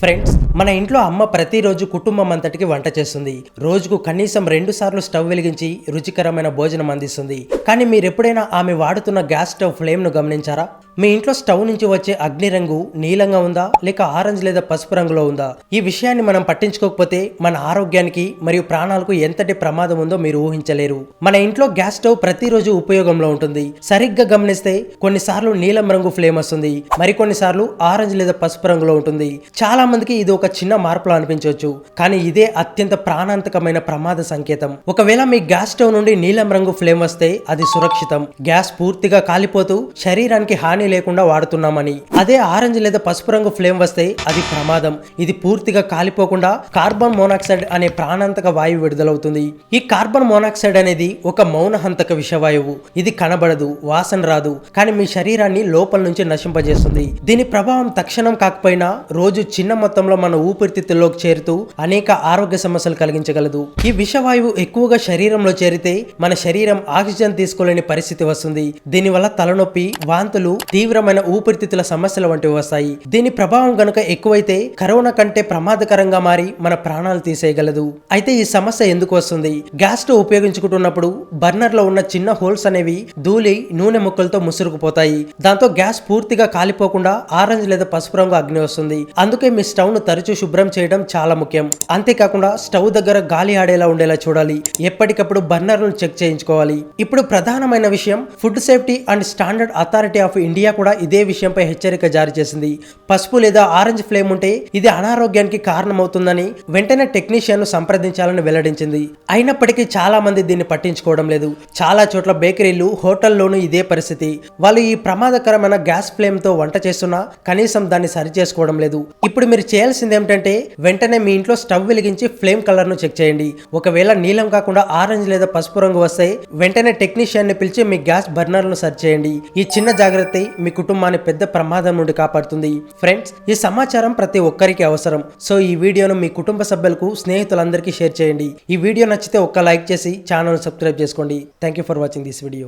Friends మన ఇంట్లో అమ్మ ప్రతిరోజు కుటుంబం అంతటికి వంట చేస్తుంది. రోజుకు కనీసం రెండు సార్లు స్టవ్ వెలిగించి రుచికరమైన భోజనం అందిస్తుంది. కానీ మీరు ఎప్పుడైనా ఆమె వాడుతున్న గ్యాస్ స్టవ్ ఫ్లేమ్ను గమనించారా? మీ ఇంట్లో స్టవ్ నుంచి వచ్చే అగ్ని రంగు నీలంగా ఉందా? లేక ఆరెంజ్ లేదా పసుపు రంగులో ఉందా? ఈ విషయాన్ని మనం పట్టించుకోకపోతే మన ఆరోగ్యానికి మరియు ప్రాణాలకు ఎంతటి ప్రమాదం ఉందో మీరు ఊహించలేరు. మన ఇంట్లో గ్యాస్ స్టవ్ ప్రతిరోజు ఉపయోగంలో ఉంటుంది. సరిగ్గా గమనిస్తే కొన్నిసార్లు నీలం రంగు ఫ్లేమ్ వస్తుంది. మరికొన్నిసార్లు ఆరెంజ్ లేదా పసుపు రంగులో ఉంటుంది. చాలా మందికి ఇది ఒక చిన్న మార్పులో అనిపించవచ్చు. కానీ ఇదే అత్యంత ప్రాణాంతకమైన ప్రమాద సంకేతం. ఒకవేళ మీ గ్యాస్ స్టవ్ నుండి నీలం రంగు ఫ్లేమ్ వస్తే అది సురక్షితం. గ్యాస్ పూర్తిగా కాలిపోతూ శరీరానికి హాని లేకుండా వాడుతున్నామని. అదే ఆరెంజ్ లేదా పసుపు రంగు ఫ్లేమ్ వస్తే అది ప్రమాదం. ఇది పూర్తిగా కాలిపోకుండా కార్బన్ మోనాక్సైడ్ అనే ప్రాణాంతక వాయువు విడుదలవుతుంది. ఈ కార్బన్ మోనాక్సైడ్ అనేది ఒక మౌనహంతక విషవాయువు. ఇది కనబడదు వాసన రాదు కానీ మీ శరీరాన్ని లోపల నుంచి నశింపజేస్తుంది. దీని ప్రభావం తక్షణం కాకపోయినా రోజు చిన్న మొత్తంలో మన ఊపిరితిత్తుల్లోకి చేరుతూ అనేక ఆరోగ్య సమస్యలు కలిగించగలదు. ఈ విషవాయువు ఎక్కువగా శరీరంలో చేరితే మన శరీరం ఆక్సిజన్ తీసుకోలేని పరిస్థితి వస్తుంది. దీనివల్ల తలనొప్పి వాంతులు తీవ్రమైన ఊపిరితిత్తుల సమస్యలు వంటివి వస్తాయి. దీని ప్రభావం గనుక ఎక్కువైతే కరోనా కంటే ప్రమాదకరంగా మారి మన ప్రాణాలు తీసేయగలదు. అయితే ఈ సమస్య ఎందుకు వస్తుంది? గ్యాస్ స్టవ్ ఉపయోగించుకుంటున్నప్పుడు బర్నర్లో ఉన్న చిన్న హోల్స్ అనేవి ధూళి నూనె ముక్కలతో ముసురుకుపోతాయి. దాంతో గ్యాస్ పూర్తిగా కాలిపోకుండా ఆరెంజ్ లేదా పసుపు రంగు అగ్ని వస్తుంది. అందుకే మీ స్టవ్ను తరచూ శుభ్రం చేయడం చాలా ముఖ్యం. అంతేకాకుండా స్టవ్ దగ్గర గాలి ఆడేలా ఉండేలా చూడాలి. ఎప్పటికప్పుడు బర్నర్లను చెక్ చేయించుకోవాలి. ఇప్పుడు ప్రధానమైన విషయం food safety and standard authority of India కూడా ఇదే విషయంపై హెచ్చరిక జారీ చేసింది. పసుపు లేదా ఆరెంజ్ ఫ్లేమ్ ఉంటే ఇది అనారోగ్యానికి కారణమవుతుందని వెంటనే టెక్నీషియన్ను సంప్రదించాలని వెల్లడించింది. అయినప్పటికీ చాలా మంది దీన్ని పట్టించుకోవడం లేదు. చాలా చోట్ల బేకరీలు హోటల్లోనూ ఇదే పరిస్థితి. వాళ్ళు ఈ ప్రమాదకరమైన గ్యాస్ ఫ్లేమ్తో వంట చేస్తున్నా కనీసం దాన్ని సరి చేసుకోవడం లేదు. ఇప్పుడు మీరు చేయాల్సింది ఏమిటంటే వెంటనే మీ ఇంట్లో స్టవ్ వెలిగించి ఫ్లేమ్ కలర్ను చెక్ చేయండి. ఒకవేళ నీలం కాకుండా ఆరెంజ్ లేదా పసుపు రంగు వస్తే వెంటనే టెక్నీషియన్ని పిలిచి మీ గ్యాస్ బర్నర్ను సరి చేయండి. ఈ చిన్న జాగ్రత్త మీ కుటుంబాన్ని పెద్ద ప్రమాదం నుండి కాపాడుతుంది. ఫ్రెండ్స్ ఈ సమాచారం ప్రతి ఒక్కరికి అవసరం. సో ఈ వీడియోను మీ కుటుంబ సభ్యులకు స్నేహితులందరికీ షేర్ చేయండి. ఈ వీడియో నచ్చితే ఒక్క లైక్ చేసి ఛానల్ సబ్స్క్రైబ్ చేసుకోండి. Thank you for watching this video